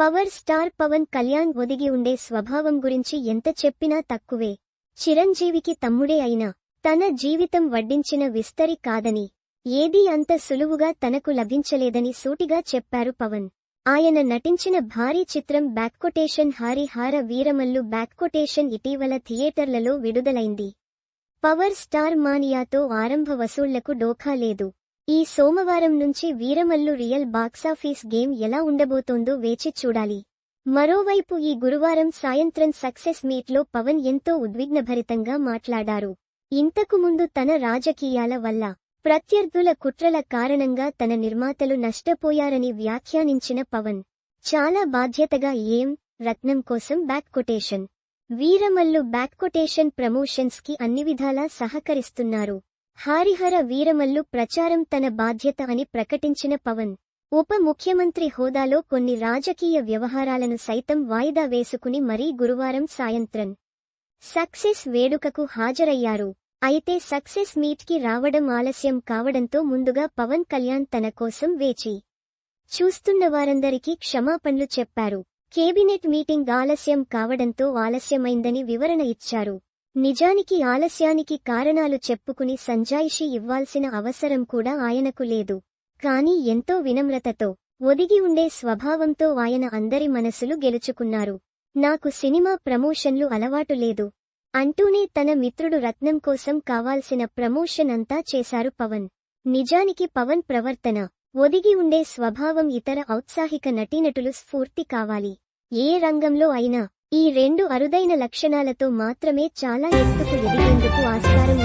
Power star Pawan Kalyan ఒదిగి ఉండే స్వభావం గురించి ఎంత చెప్పినా తక్కువే. చిరంజీవికి తమ్ముడే అయినా తన జీవితం వడ్డించిన విస్తరి కాదని ఏదీ అంత సులువుగా తనకు లభించలేదని సూటిగా చెప్పారు పవన్. ఆయన నటించిన భారీ చిత్రం బ్యాక్కొటేషన్ హారిహార వీరమల్లు బ్యాక్కొటేషన్ ఇటీవల థియేటర్లలో విడుదలైంది. పవర్ స్టార్ మానియాతో ఆరంభ వసూళ్ళకు డోఖా లేదు. ఈ సోమవారం నుంచి వీరమల్లు రియల్ బాక్సాఫీస్ గేమ్ ఎలా ఉండబోతోందో వేచి చూడాలి. మరోవైపు ఈ గురువారం సాయంత్రం సక్సెస్ మీట్లో పవన్ ఎంతో ఉద్విగ్నభరితంగా మాట్లాడారు. ఇంతకు ముందు తన రాజకీయాల వల్ల ప్రత్యర్థుల కుట్రల కారణంగా తన నిర్మాతలు నష్టపోయారని వ్యాఖ్యానించిన పవన్ చాలా బాధ్యతగా ఏం రత్నం కోసం back quotation. Veeramallu back quotation ప్రమోషన్స్కి అన్ని విధాలా సహకరిస్తున్నారు. హారిహర వీరమల్లు ప్రచారం తన బాధ్యత అని ప్రకటించిన పవన్. ఉప ముఖ్యమంత్రి హోదాలో కొన్ని రాజకీయ వ్యవహారాలను సైతం వాయిదా వేసుకుని మరీ గురువారం సాయంత్రం సక్సెస్ వేడుకకు హాజరయ్యారు. అయితే సక్సెస్ మీట్కి రావడం ఆలస్యం కావడంతో ముందుగా పవన్ కళ్యాణ్ తన కోసం వేచి చూస్తున్న వారందరికీ క్షమాపణలు చెప్పారు. కేబినెట్ మీటింగ్ ఆలస్యం కావడంతో ఆలస్యమైందని వివరణ ఇచ్చారు. నిజానికి ఆలస్యానికి కారణాలు చెప్పుకుని సంజాయిషి ఇవ్వాల్సిన అవసరం కూడా ఆయనకు లేదు. కాని ఎంతో వినమ్రతతో ఒదిగి ఉండే స్వభావంతో ఆయన అందరి మనసులు గెలుచుకున్నారు. నాకు సినిమా ప్రమోషన్లు అలవాటు లేదు. అంటూనే తన మిత్రుడు రత్నం కోసం కావాల్సిన ప్రమోషన్ అంతా చేశారు పవన్. నిజానికి పవన్ ప్రవర్తన ఒదిగి ఉండే స్వభావం ఇతర ఔత్సాహిక నటీనటులు స్ఫూర్తి కావాలి. ఏ రంగంలో అయినా ఈ రెండు అరుదైన లక్షణాలతో మాత్రమే చాలా ఎత్తుకు ఎదిగేందుకు ఆస్కారం